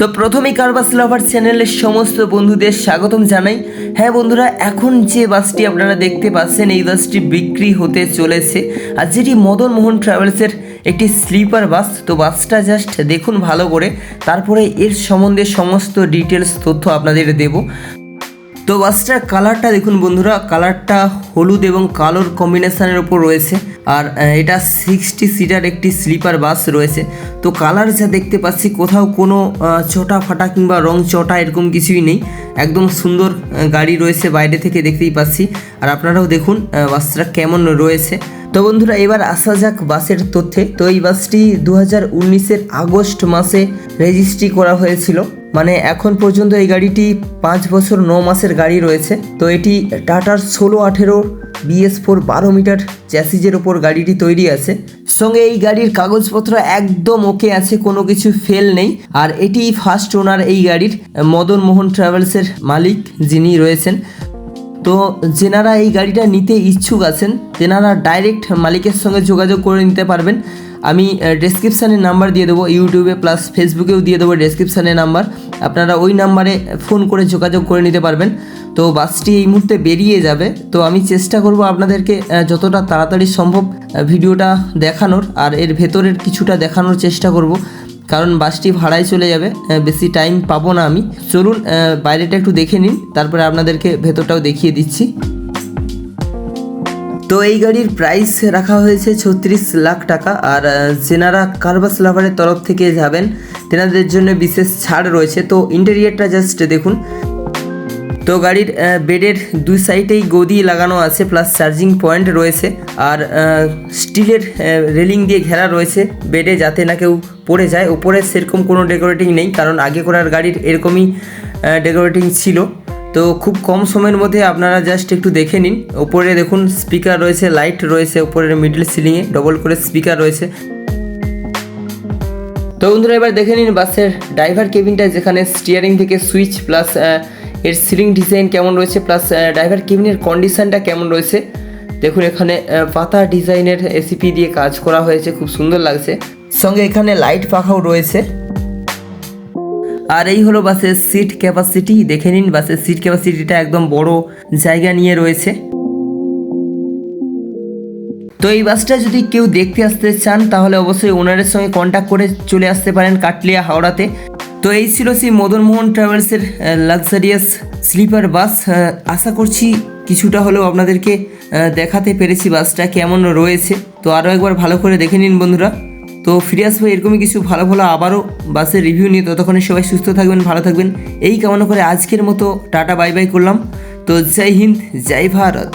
তো প্রথমেই কার বাস লাভার চ্যানেলের সমস্ত বন্ধুদের স্বাগতম জানাই। হ্যাঁ বন্ধুরা, এখন যে বাসটি আপনারা দেখতে পাচ্ছেন, এই বাসটি বিক্রি হতে চলেছে। আর যেটি মদন মোহন ট্রাভেলসের একটি স্লিপার বাস, তো বাসটা জাস্ট দেখুন ভালো করে। তারপরে এর সম্বন্ধে সমস্ত ডিটেলস তথ্য আপনাদের দেব। তো বাসটার কালারটা দেখুন বন্ধুরা, কালারটা হলুদ এবং কালোর কম্বিনেশানের ওপর রয়েছে। আর এটা সিক্সটি সিটার একটি স্লিপার বাস রয়েছে। তো কালার যা দেখতে পাচ্ছি, কোথাও কোনো চটা ফাটা কিংবা রং চটা এরকম কিছুই নেই। একদম সুন্দর গাড়ি রয়েছে বাইরে থেকে দেখতেই পাচ্ছি। আর আপনারাও দেখুন বাসটা কেমন রয়েছে। তো বন্ধুরা, এবার আসা যাক বাসের তথ্যে। তো এই বাসটি দু হাজার আগস্ট মাসে রেজিস্ট্রি করা হয়েছিল। মানে এখন পর্যন্ত এই গাড়িটি পাঁচ বছর ন মাসের গাড়ি রয়েছে। তো এটি টাটার ষোলো আঠেরো বিএস ফোর বারো মিটার চ্যাসিজের ওপর গাড়িটি তৈরি আছে। সঙ্গে এই গাড়ির কাগজপত্র একদম ওকে আছে, কোনো কিছু ফেল নেই। আর এটি ফার্স্ট ওনার এই গাড়ির, মদন মোহন ট্রাভেলসের মালিক যিনি রয়েছেন। তো যেনারা এই গাড়িটা নিতে ইচ্ছুক আছেন, তেনারা ডাইরেক্ট মালিকের সঙ্গে যোগাযোগ করে নিতে পারবেন। আমি ডেসক্রিপশানে নাম্বার দিয়ে দেবো ইউটিউবে প্লাস ফেসবুকেও দিয়ে দেবো ডেসক্রিপশানে নাম্বার আপনারা ওই নাম্বারে ফোন করে যোগাযোগ করে নিতে পারবেন। তো বাসটি এই মুহূর্তে বেরিয়ে যাবে। তো আমি চেষ্টা করব আপনাদেরকে যতটা তাড়াতাড়ি সম্ভব ভিডিওটা দেখানোর, আর এর ভেতরের কিছুটা দেখানোর চেষ্টা করব। কারণ বাসটি ভাড়ায় চলে যাবে বেশি টাইম পাবো না আমি। চলুন বাইরেটা একটু দেখে নিন, তারপরে আপনাদেরকে ভেতরটাও দেখিয়ে দিচ্ছি। তো এই গাড়ির প্রাইস রাখা হয়েছে ছত্রিশ লাখ টাকা আর যেনারা কারবাস লাভারের তরফ থেকে যাবেন, তেনাদের জন্য বিশেষ ছাড় রয়েছে। তো ইন্টেরিয়ারটা জাস্ট দেখুন। তো গাড়ির বেডের দুই সাইডেই গদি লাগানো আছে প্লাস চার্জিং পয়েন্ট রয়েছে আর স্টিলের রেলিং দিয়ে ঘেরা রয়েছে বেডে যাতে না কেউ পড়ে যায়। উপরে সেরকম কোনো ডেকোরেটিং নেই, কারণ আগে করার গাড়ির এরকমই ডেকোরেটিং ছিল। তো খুব কম সময়ের মধ্যে আপনারা জাস্ট একটু দেখে নিন। ওপরে দেখুন স্পিকার রয়েছে লাইট রয়েছে, ওপরের মিডল সিলিংয়ে ডবল করে স্পিকার রয়েছে। তো বন্ধুরা, এবার দেখে নিন বাসের ড্রাইভার কেবিনটা যেখানে স্টিয়ারিং থেকে সুইচ প্লাস এর সিলিং ডিজাইন কেমন রয়েছে প্লাস ড্রাইভার কেবিনের কন্ডিশনটা কেমন রয়েছে। দেখুন এখানে পাতা ডিজাইনের এসিপি দিয়ে কাজ করা হয়েছে, খুব সুন্দর লাগছে। সঙ্গে এখানে লাইট পাখাও রয়েছে। আর এই হলো বাসের সিট ক্যাপাসিটি দেখে নিন বাসের সিট ক্যাপাসিটিটা একদম বড় জায়গা নিয়ে রয়েছে। তো এই বাসটা যদি কেউ দেখতে আসতে চান, তাহলে অবশ্যই ওনারের সঙ্গে কন্ট্যাক্ট করে চলে আসতে পারেন কাটলিয়া হাওড়াতে। তো এই ছিল সেই মদন মোহন ট্রাভেলসের লাক্সারিয়াস স্লিপার বাস। আশা করছি কিছুটা হলেও আপনাদেরকে দেখাতে পেরেছি বাসটা কেমন রয়েছে। তো আরও একবার ভালো করে দেখে নিন বন্ধুরা। তো ফিরে আসব, এরকমই কিছু ভালো ভালো আবারও বাসের রিভিউ নিয়ে। ততক্ষণে সবাই সুস্থ থাকবেন, ভালো থাকবেন। এই কামনা করে আজকের মতো টাটা বাই বাই করলাম। তো জয় হিন্দ, জয় ভারত।